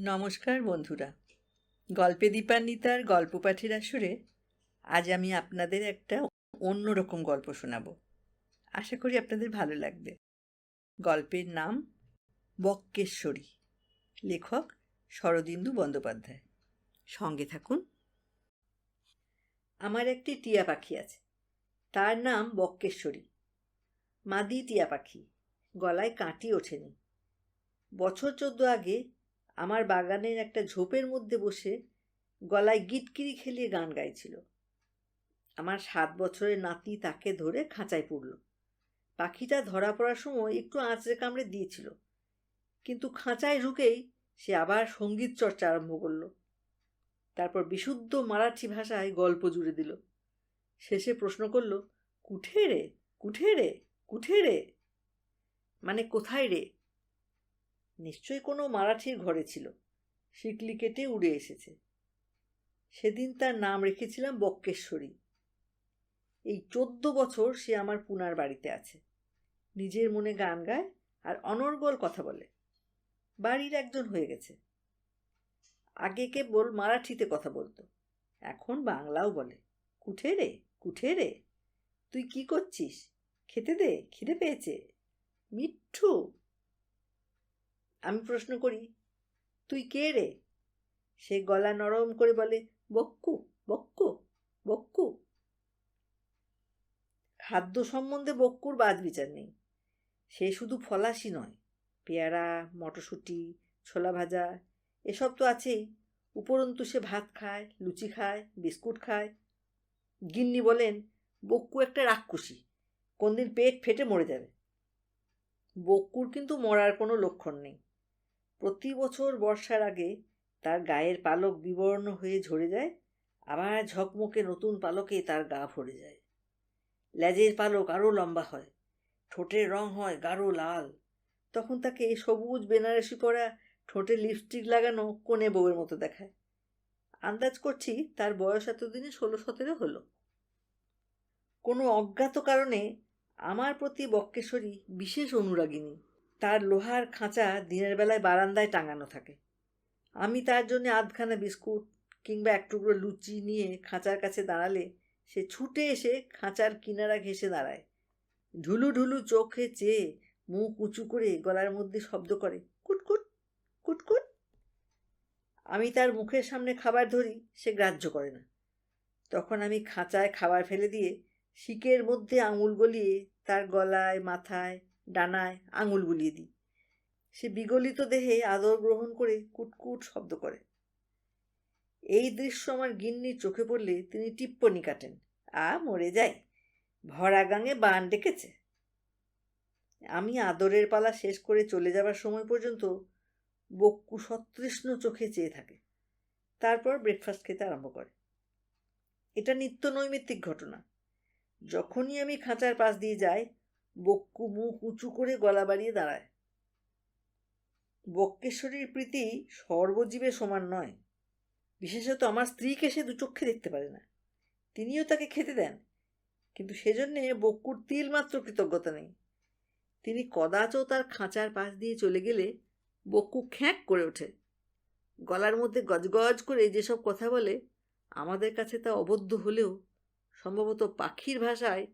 নমস্কার বন্ধুরা। গল্পে দীপান্বিতার গল্প পাঠের আসরে আজ আমি আপনাদের একটা অন্যরকম গল্প শোনাব। আশা করি আপনাদের ভালো লাগবে। গল্পের নাম বক্কেশ্বরী। লেখক শরদিন্দু বন্দ্যোপাধ্যায়। সঙ্গে থাকুন। আমার একটি টিয়া পাখি আছে। তার নাম বক্কেশ্বরী। মাদি টিয়া পাখি। গলায় কাঁটি ওঠেনি। বছর চোদ্দ আগে আমার বাগানের একটা ঝোপের মধ্যে বসে গলায় গিটকিরি খেলিয়ে গান গাইছিল। আমার সাত বছরের নাতি তাকে ধরে খাঁচায় পুরল পাখিটা ধরা পড়ার সময় একটু আঁচড়ে কামড়ে দিয়েছিল। কিন্তু খাঁচায় ঢুকেই সে আবার সংগীত চর্চা আরম্ভ করল। তারপর বিশুদ্ধ মারাঠি ভাষায় গল্প জুড়ে দিল। শেষে প্রশ্ন করল, কুঠে রে? কুঠে রে? কুঠে রে? মানে কোথায় রে? নিশ্চয়ই কোনো মারাঠির ঘরে ছিল। শিকলি কেটে উড়ে এসেছে। সেদিন তার নাম রেখেছিলাম বক্কেশ্বরী। এই চোদ্দ বছর সে আমার পুনার বাড়িতে আছে। নিজের মনে গান গায় আর অনর্গল কথা বলে। বাড়ির একজন হয়ে গেছে। আগে কেবল মারাঠিতে কথা বলতো। এখন বাংলাও বলে। কুঠে রে কুঠে রে, তুই কি করছিস? খেতে দে, খিদে পেয়েছে। মিঠু আমি প্রশ্ন করি, তুই কে রে? সে গলা নরম করে বলে, বক্কু বক্কু বক্কু। খাদ্য সম্বন্ধে বক্কুর বাদ বিচার নেই। সে শুধু ফলাসি নয়, পেয়ারা, মটরশুঁটি, ছোলা ভাজা, এসব তো আছেই। উপরন্তু সে ভাত খায়, লুচি খায়, বিস্কুট খায়। গিন্নি বলেন, বক্কু একটা রাক্ষসী, কোনদিন পেট ফেটে মরে যাবে। বক্কুর কিন্তু মরার কোনো লক্ষণ নেই। প্রতি বছর বর্ষার আগে তার গায়ের পালক বিবর্ণ হয়ে ঝরে যায়, আবার ঝকমকে নতুন পালকে তার গা ভরে যায়। লেজের পালক আরও লম্বা হয়, ঠোঁটের রং হয় গাঢ় লাল। তখন তাকে সবুজ বেনারসি পরা ঠোঁটে লিপস্টিক লাগানো কোণে বউয়ের মতো দেখায়। আন্দাজ করছি তার বয়স এতদিনে ষোলো সতেরো হলো। কোনো অজ্ঞাত কারণে আমার প্রতি বক্কেশ্বরী বিশেষ অনুরাগিনী। তার লোহার খাঁচা দিনের বেলায় বারান্দায় টাঙানো থাকে। আমি তার জন্য আধখানা বিস্কুট কিংবা এক টুকরো লুচি নিয়ে খাঁচার কাছে দাঁড়ালে সে ছুটে এসে খাঁচার কিনারা ঘেসে দাঁড়ায়। ঢুলু ঢুলু চোখে চেয়ে মুখ উঁচু করে গলার মধ্যে শব্দ করে কুটকুট কুটকুট আমি তার মুখের সামনে খাবার ধরি, সে গ্রাহ্য করে না। তখন আমি খাঁচায় খাবার ফেলে দিয়ে শিকের মধ্যে আঙুল গলিয়ে তার গলায়, মাথায় ডানায় আঙুল বুলিয়ে দিই। সে বিগলিত দেহে আদর গ্রহণ করে কুটকুট শব্দ করে। এই দৃশ্য আমার গিন্নির চোখে পড়লে তিনি টিপ্পনি কাটেন, আ, মরে যায় ভরা গাঙে বান ডেকেছে। আমি আদরের পালা শেষ করে চলে যাবার সময় পর্যন্ত বক্কু সতৃষ্ণ চোখে চেয়ে থাকে, তারপর ব্রেকফাস্ট খেতে আরম্ভ করে। এটা নিত্য নৈমিত্তিক ঘটনা। যখনই আমি খাঁচার পাশ দিয়ে যাই বক্কু মুখ উঁচু করে গলা বাড়িয়ে দাঁড়ায়। বক্কেশ্বরীর প্রীতি সর্বজীবে সমান নয়। বিশেষত আমার স্ত্রীকে সে দুচক্ষে দেখতে পারে না। তিনিও তাকে খেতে দেন, কিন্তু সেজন্যে বক্কুর তিলমাত্র কৃতজ্ঞতা নেই। তিনি কদাচও তার খাঁচার পাশ দিয়ে চলে গেলে বক্কু খ্যাঁক করে ওঠে। গলার মধ্যে গজগজ করে যেসব কথা বলে, আমাদের কাছে তা অবদ্ধ হলেও সম্ভবত পাখির ভাষায়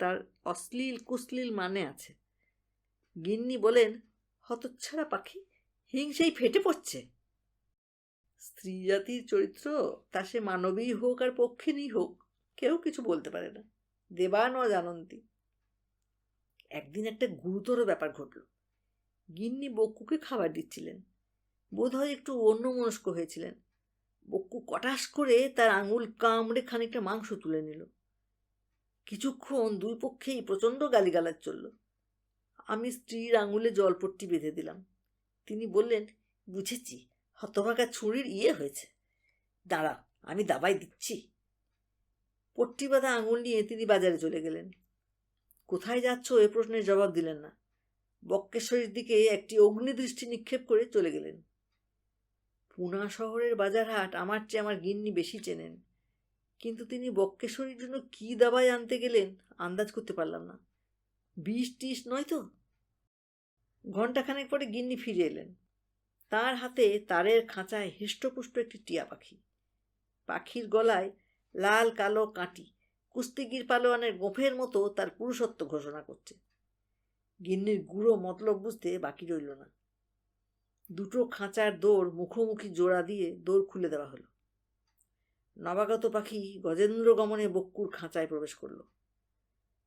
তার অশ্লীল কুশ্লীল মানে আছে। গিন্নি বলেন, হতচ্ছাড়া পাখি হিংসেই ফেটে পড়ছে। স্ত্রী জাতির চরিত্র তা সে মানবী হোক আর পক্ষিণী হোক, কেউ কিছু বলতে পারে না। দেবা ন জানন্তী একদিন একটা গুরুতর ব্যাপার ঘটল। গিন্নি বক্কুকে খাবার দিচ্ছিলেন। বোধহয় একটু অন্যমনস্ক হয়েছিলেন। বক্কু কটাস করে তার আঙুল কামড়ে খানিকটা মাংস তুলে নিল। কিছুক্ষণ দুই পক্ষেই প্রচণ্ড গালিগালাজ চলল। আমি স্ত্রীর আঙুলে জলপট্টি বেঁধে দিলাম। তিনি বললেন, বুঝেছি, হতভাগা ছুরির ইয়ে হয়েছে। দাঁড়া, আমি দাবাই দিচ্ছি। পট্টি বাঁধা আঙুল নিয়ে তিনি বাজারে চলে গেলেন। কোথায় যাচ্ছ? এ প্রশ্নের জবাব দিলেন না। বক্কেশ্বরীর দিকে একটি অগ্নিদৃষ্টি নিক্ষেপ করে চলে গেলেন। পুনা শহরের বাজার হাট আমার চেয়ে আমার গিন্নি বেশি চেনেন। কিন্তু তিনি বক্কেশ্বরীর জন্য কী দাবাই আনতে গেলেন আন্দাজ করতে পারলাম না। বিষ টিস নয় তো? ঘণ্টাখানেক পরে গিন্নি ফিরে এলেন। তার হাতে তারের খাঁচায় হৃষ্টপুষ্ট একটি টিয়া পাখি। পাখির গলায় লাল কালো কাঁটি, কুস্তিগির পালোয়ানের গোফের মতো তার পুরুষত্ব ঘোষণা করছে। গিন্নির গুঁড়ো মতলব বুঝতে বাকি রইল না। দুটো খাঁচার দৌড় মুখোমুখি জোড়া দিয়ে দৌড় খুলে দেওয়া হলো। নবাগত পাখি গজেন্দ্র গমনে বক্কুর খাঁচায় প্রবেশ করল।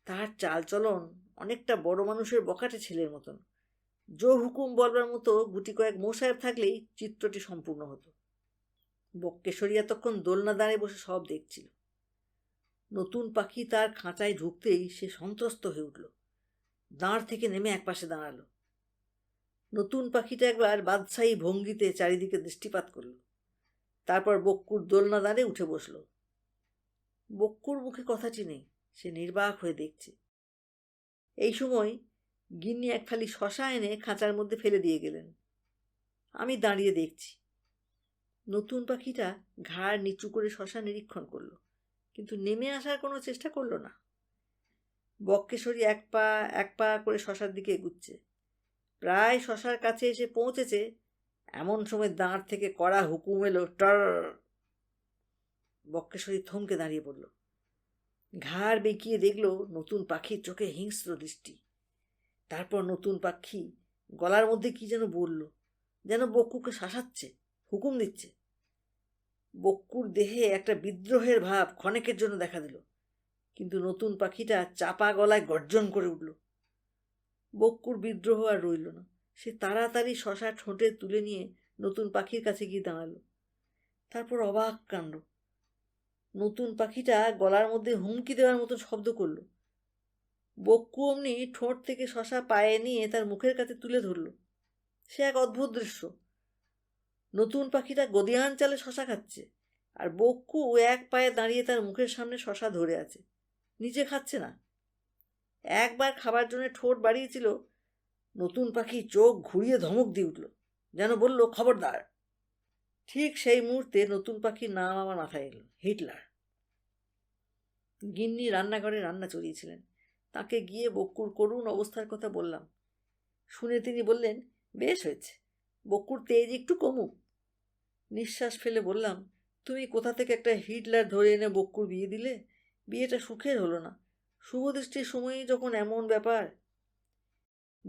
তার চালচলন অনেকটা বড় মানুষের বকাটে ছেলের মতন। জো হুকুম বলবার মতো গুটি কয়েক মোসাহেব থাকলেই চিত্রটি সম্পূর্ণ হতো। বক্কেশ্বরী এতক্ষণ দোলনা দাঁড়ে বসে সব দেখছিল। নতুন পাখি তার খাঁচায় ঢুকতেই সে সন্ত্রস্ত হয়ে উঠল। দাঁড় থেকে নেমে একপাশে দাঁড়াল। নতুন পাখিটা একবার বাদশাহী ভঙ্গিতে চারিদিকে দৃষ্টিপাত করল। তারপর বক্কুর দোলনা দাঁড়ে উঠে বসল। বক্কুর মুখে কথাটি নেই সে নির্বাক হয়ে দেখছে। এই সময় গিন্নি এক ফালি শশা এনে খাঁচার মধ্যে ফেলে দিয়ে গেলেন। আমি দাঁড়িয়ে দেখছি। নতুন পাখিটা ঘাড় নিচু করে শশা নিরীক্ষণ করল, কিন্তু নেমে আসার কোনো চেষ্টা করল না। বক্কেশ্বরী এক পা এক পা করে শশার দিকে এগুচ্ছে। প্রায় শশার কাছে এসে পৌঁছেছে এমন সময় দাঁড় থেকে কড়া হুকুম এলো টর বক্কেশ্বরী থমকে দাঁড়িয়ে পড়ল। ঘাড় বেঁকিয়ে দেখল নতুন পাখির চোখে হিংস্র দৃষ্টি। তারপর নতুন পাখি গলার মধ্যে কি যেন বলল, যেন বক্কুকে শাসাচ্ছে, হুকুম দিচ্ছে। বক্কুর দেহে একটা বিদ্রোহের ভাব ক্ষণেকের জন্য দেখা দিল, কিন্তু নতুন পাখিটা চাপা গলায় গর্জন করে উঠল। বক্কুর বিদ্রোহ আর রইল না। সে তাড়াতাড়ি শশা ঠোঁটে তুলে নিয়ে নতুন পাখির কাছে গিয়ে দাঁড়াল। তারপর অবাক কাণ্ড। নতুন পাখিটা গলার মধ্যে হুমকি দেওয়ার মতো শব্দ করল। বক্কু অমনি ঠোঁট থেকে শশা পায়ে নিয়ে তার মুখের কাছে তুলে ধরল। সে এক অদ্ভুত দৃশ্য। নতুন পাখিটা গদিয়ান চালে শশা খাচ্ছে আর বক্কু এক পায়ে দাঁড়িয়ে তার মুখের সামনে শশা ধরে আছে। নিজে খাচ্ছে না। একবার খাবার জন্য ঠোঁট বাড়িয়েছিল নতুন পাখি চোখ ঘুরিয়ে ধমক দিয়ে উঠল, যেন বলল, খবরদার। ঠিক সেই মুহূর্তে নতুন পাখির নাম আমার মাথায় এলো, হিটলার। গিন্নি রান্নাঘরে রান্না চড়িয়েছিলেন। তাকে গিয়ে বক্কুর করুণ অবস্থার কথা বললাম। শুনে তিনি বললেন, বেশ হয়েছে বক্কুর তেজ একটু কমুক। নিঃশ্বাস ফেলে বললাম, তুমি কোথা থেকে একটা হিটলার ধরে এনে বক্কুর বিয়ে দিলে? বিয়েটা সুখের হলো না। শুভদৃষ্টির সময়েই যখন এমন ব্যাপার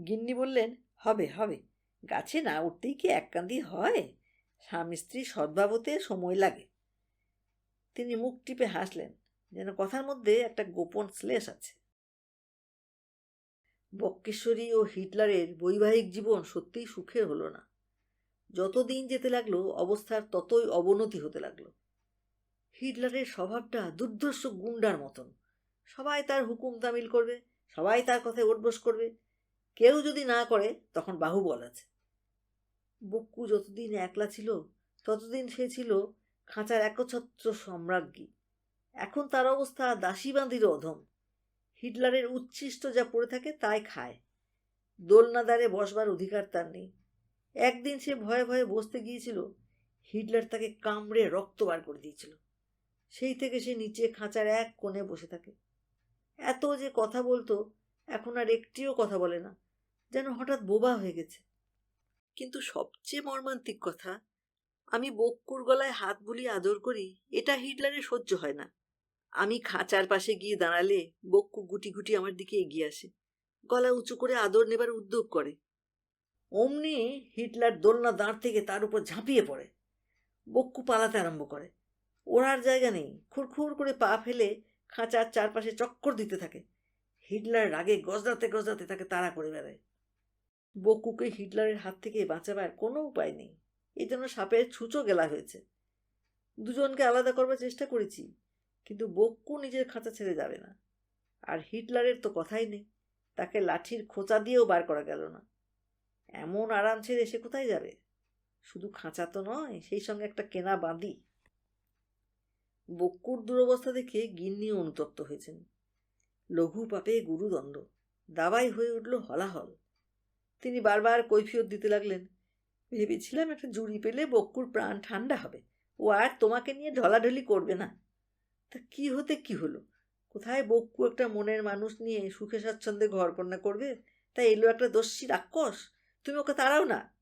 গিন্নি বললেন, হবে হবে। গাছে না উঠতেই কি এক হয়? স্বামী স্ত্রী সদ্ভাবতে সময় লাগে। তিনি মুখ টিপে হাসলেন, যেন কথার মধ্যে একটা গোপন শ্লেষ আছে। বক্কেশ্বরী ও হিটলারের বৈবাহিক জীবন সত্যিই সুখের হলো না। যত দিন যেতে লাগল, অবস্থার ততই অবনতি হতে লাগল। হিটলারের স্বভাবটা দুর্ধর্ষ গুন্ডার মতন। সবাই তার হুকুম তামিল করবে, সবাই তার কথায় ওঠবোস করবে। কেউ যদি না করে, তখন বাহুবল আছে। বক্কু যতদিন একলা ছিল, ততদিন সে ছিল খাঁচার একছত্র সম্রাজ্ঞী। এখন তার অবস্থা দাসীবান্দির অধম। হিটলারের উচ্ছিষ্ট যা পড়ে থাকে, তাই খায়। দোলনাদারে বসবার অধিকার তার নেই। একদিন সে ভয়ে ভয়ে বসতে গিয়েছিল, হিটলার তাকে কামড়ে রক্ত বার করে দিয়েছিল। সেই থেকে সে নিচে খাঁচার এক কোণে বসে থাকে। এত যে কথা বলতো, এখন আর একটিও কথা বলে না। যেন হঠাৎ বোবা হয়ে গেছে। কিন্তু সবচেয়ে মর্মান্তিক কথা, আমি বক্কুর গলায় হাত বুলিয়ে আদর করি, এটা হিটলারের সহ্য হয় না। আমি খাঁচার পাশে গিয়ে দাঁড়ালে বক্কু গুটি গুটি আমার দিকে এগিয়ে আসে, গলা উঁচু করে আদর নেবার উদ্যোগ করে। অমনি হিটলার দোলনা দাঁড় থেকে তার উপর ঝাঁপিয়ে পড়ে। বক্কু পালাতে আরম্ভ করে। ওড়ার জায়গা নেই খুরখুর করে পা ফেলে খাঁচার চারপাশে চক্কর দিতে থাকে। হিটলার রাগে গজরাতে গজরাতে তাকে তাড়া করে বেড়ায়। বকুকে হিটলারের হাত থেকে বাঁচাবার কোনো উপায় নেই। এই জন্য সাপের ছুঁচো গেলা হয়েছে। দুজনকে আলাদা করবার চেষ্টা করেছি, কিন্তু বক্কু নিজের খাঁচা ছেড়ে যাবে না। আর হিটলারের তো কথাই নেই, তাকে লাঠির খোঁচা দিয়েও বার করা গেল না। এমন আরাম ছেড়ে সে কোথায় যাবে? শুধু খাঁচা তো নয়, সেই সঙ্গে একটা কেনা বাঁধি। বক্কুর দুরবস্থা দেখে গিন্নি অনুতপ্ত হয়েছেন। লঘু পাপে গুরুদণ্ড, দাবাই হয়ে উঠল হলাহল। তিনি বারবার কৈফিয়ত দিতে লাগলেন। ভেবেছিলাম একটা জুড়ি পেলে বক্কুর প্রাণ ঠান্ডা হবে। ও আর তোমাকে নিয়ে ঢলাঢলি করবে না। তা কি হতে কি হলো? কোথায় বক্কু একটা মনের মানুষ নিয়ে সুখে স্বাচ্ছন্দ্যে ঘর কন্যা করবে? তাই এলো একটা দস্যি রাক্ষস। তুমি ওকে তাড়াও না।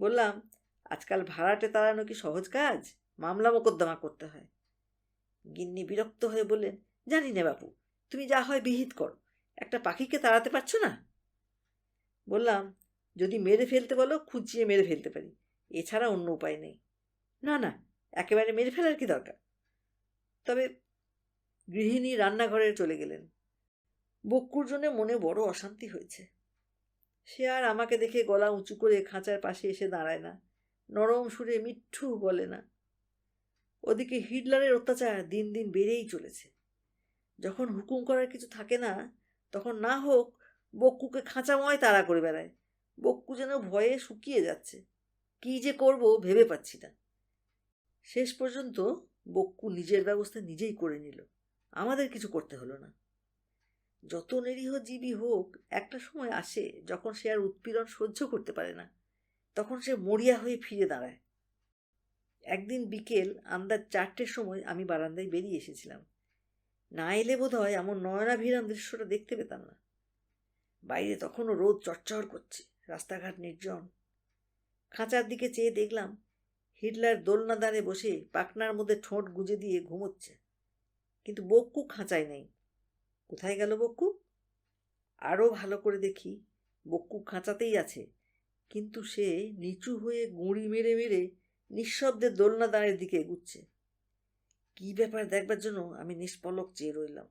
বললাম, আজকাল ভাড়াটে তাড়ানো কি সহজ কাজ? মামলা মোকদ্দমা করতে হয়। গিন্নি বিরক্ত হয়ে বললেন, জানি না বাপু, তুমি যা হয় বিহিত করো। একটা পাখিকে তাড়াতে পারছ না? বললাম, যদি মেরে ফেলতে বলো, খুঁচিয়ে মেরে ফেলতে পারি। এছাড়া অন্য উপায় নেই। না না, একেবারে মেরে ফেলার কি দরকার? তবে গৃহিণী রান্নাঘরে চলে গেলেন। বক্কুর জন্য মনে বড় অশান্তি হয়েছে। সে আর আমাকে দেখে গলা উঁচু করে খাঁচার পাশে এসে দাঁড়ায় না। নরম সুরে মিঠু বলে না। ওদিকে হিটলারের অত্যাচার দিন দিন বেড়েই চলেছে। যখন হুকুম করার কিছু থাকে না, তখন না হোক বক্কুকে খাঁচাময় তাড়া করে বেড়ায়। বক্কু যেন ভয়ে শুকিয়ে যাচ্ছে। কী যে করব ভেবে পাচ্ছি না। শেষ পর্যন্ত বক্কু নিজের ব্যবস্থা নিজেই করে নিল। আমাদের কিছু করতে হলো না। যত নিরীহ জীবী হোক, একটা সময় আসে যখন সে আর উৎপীড়ন সহ্য করতে পারে না। তখন সে মরিয়া হয়ে ফিরে দাঁড়ায়। একদিন বিকেল আন্দাজ চারটের সময় আমি বারান্দায় বেরিয়ে এসেছিলাম। না এলে বোধ হয় এমন নয়নাভিরাম দৃশ্যটা দেখতে পেতাম না। বাইরে তখনও রোদ চটচড় করছে, রাস্তাঘাট নির্জন। খাঁচার দিকে চেয়ে দেখলাম হিটলার দোলনা দাঁড়ে বসে পাকনার মধ্যে ঠোঁট গুজে দিয়ে ঘুমোচ্ছে। কিন্তু বক্কু খাঁচায় নেই। কোথায় গেল বক্কু? আরও ভালো করে দেখি, বক্কু খাঁচাতেই আছে। কিন্তু সে নিচু হয়ে গুঁড়ি মেরে মেরে নিঃশব্দে দোলনা দাঁড়ের দিকে এগুচ্ছে। কী ব্যাপার দেখবার জন্য আমি নিষ্পলক চেয়ে রইলাম।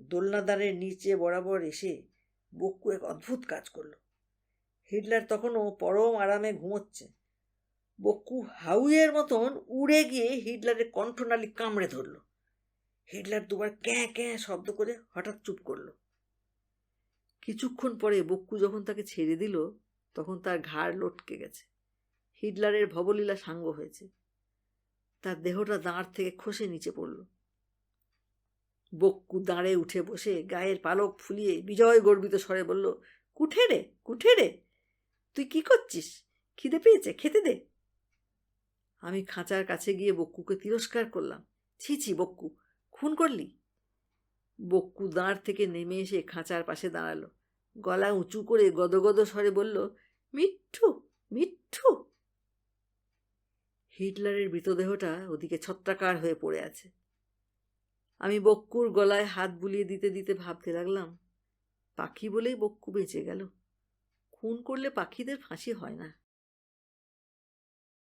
দোলনাদারের নিচে বরাবর এসে বক্কু এক অদ্ভুত কাজ করল। হিটলার তখনও পরম আরামে ঘুমোচ্ছে। বক্কু হাউয়ের মতন উড়ে গিয়ে হিটলারের কণ্ঠনালী কামড়ে ধরল। হিটলার দুবার ক্যাঁ ক্যাঁ শব্দ করে হঠাৎ চুপ করল। কিছুক্ষণ পরে বক্কু যখন তাকে ছেড়ে দিল, তখন তার ঘাড় লটকে গেছে। হিটলারের ভবলীলা সাঙ্গ হয়েছে। তার দেহটা দাঁড় থেকে খসে নিচে পড়ল। বক্কু দাঁড়ে উঠে বসে গায়ের পালক ফুলিয়ে বিজয় গর্বিত স্বরে বলল, কুঠে রে কুঠে রে, তুই কি করছিস? খিদে পেয়েছে? খেতে দে। আমি খাঁচার কাছে গিয়ে বক্কুকে তিরস্কার করলাম, ছি ছি, বক্কু, খুন করলি? বক্কু দাঁড় থেকে নেমে এসে খাঁচার পাশে দাঁড়াল, গলা উঁচু করে গদগদ স্বরে বলল, মিঠু মিঠু! হিটলারের মৃতদেহটা ওদিকে ছত্রাকার হয়ে পড়ে আছে। আমি বক্কুর গলায় হাত বুলিয়ে দিতে দিতে ভাবতে লাগলাম, পাখি বলেই বক্কু বেঁচে গেল। খুন করলে পাখিদের ফাঁসি হয় না।